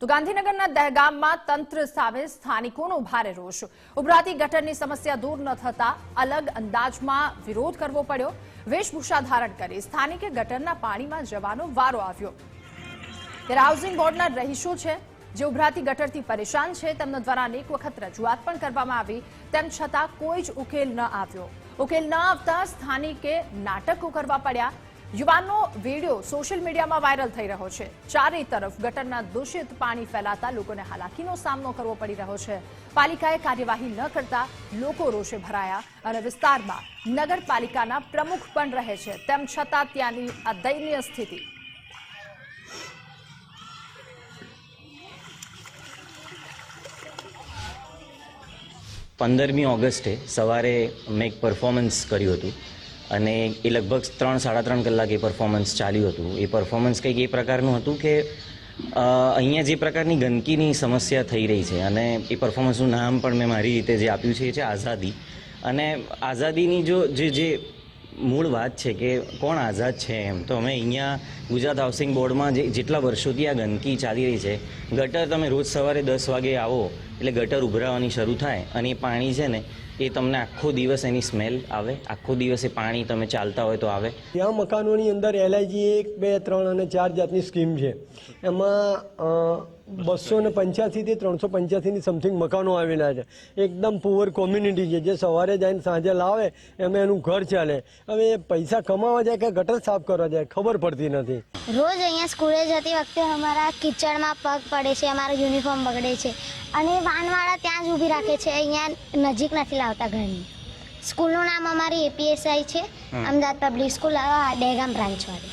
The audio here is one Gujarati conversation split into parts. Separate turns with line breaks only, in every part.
તો ગાંધીનગરના દહેગામમાં તંત્ર સામે સ્થાનિકોનો ભારે રોષ. ઉભરાતી ગટરની સમસ્યા દૂર ન થતા અલગ અંદાજમાં વિરોધ કરવો પડ્યો. વેશભૂષા ધારણ કરી સ્થાનિકે ગટરના પાણીમાં જવાનો વારો આવ્યો. ત્યારે હાઉસિંગ બોર્ડના રહીશો છે, જે ઉભરાતી ગટરથી પરેશાન છે, તેમના દ્વારા અનેક વખત રજૂઆત પણ કરવામાં આવી. તેમ છતાં કોઈ જ ઉકેલ ન આવ્યો. ઉકેલ ન આવતા સ્થાનિકે નાટકો કરવા પડ્યા. યુવાનનો વીડિયો સોશિયલ મીડિયામાં વાયરલ થઈ રહ્યો છે. ચારે તરફ ગટરના દૂષિત પાણી ફેલાતા લોકોને હાલાકીનો સામનો કરવો પડી રહ્યો છે. પાલિકાએ કાર્યવાહી ન કરતા લોકો રોષે ભરાયા અને વિસ્તારમાં નગરપાલિકાના પ્રમુખ પણ રહે છે. તેમ છતાં ત્યાંની આ દયનીય સ્થિતિ
પંદરમી ઓગસ્ટે સવારે મેં એક પરફોર્મન્સ કર્યું હતું. અને એ લગભગ ત્રણ, સાડા ત્રણ કલાક એ પરફોર્મન્સ ચાલ્યું હતું. એ પરફોર્મન્સ કંઈક એ પ્રકારનું હતું કે અહીંયા જે પ્રકારની ગંદકીની સમસ્યા થઈ રહી છે અને એ પરફોર્મન્સનું નામ પણ મેં મારી રીતે જે આપ્યું છે એ છે આઝાદી. અને આઝાદીની જો, જે જે મૂળ વાત છે કે કોણ આઝાદ છે એમ, તો અમે અહીંયા ગુજરાત હાઉસિંગ બોર્ડમાં જે, જેટલા વર્ષોથી આ ગંદકી ચાલી રહી છે, ગટર તમે રોજ સવારે દસ વાગે આવો એટલે ગટર ઉભરાવાની શરૂ થાય અને એ પાણી છે ને એ તમને આખો દિવસ એની સ્મેલ આવે. આખો દિવસ એ પાણી તમે ચાલતા હોય તો આવે.
ત્યાં મકાનોની અંદર એલઆઈજી એક બે ત્રણ અને ચાર જાતની સ્કીમ છે. એમાં બસો ને પંચ્યાસીથી ત્રણસો પંચ્યાસીની સમથિંગ મકાનો આવેલા છે. એકદમ પુઅર કોમ્યુનિટી છે. જે સવારે જઈને સાંજે લાવે એમાં એનું ઘર ચાલે. હવે એ પૈસા કમાવા જાય કે ગટર સાફ કરવા જાય ખબર પડતી નથી.
રોજ અહીંયા સ્કૂલે જતી વખતે અમારા કિચડમાં પગ પડે છે અમારો યુનિફોર્મ બગડે છે. અને વાનવાળા ત્યાં જ ઊભી રાખે છે. અહીંયા નજીક નથી લાવતા ઘરની. સ્કૂલનું નામ અમારી એપીએસઆઈ છે. અમદાવાદ પબ્લિક સ્કૂલ દહેગામ બ્રાન્ચવાળી.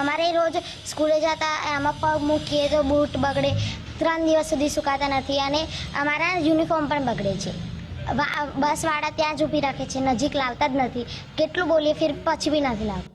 અમારે રોજ સ્કૂલે જતા આમાં પગ મૂકીએ તો બૂટ બગડે. ત્રણ દિવસ સુધી સુકાતા નથી અને અમારા યુનિફોર્મ પણ બગડે છે. બસવાળા ત્યાં જ ઊભી રાખે છે. નજીક લાવતા જ નથી. કેટલું બોલીએ ફિર પછી બી નથી લાવતા.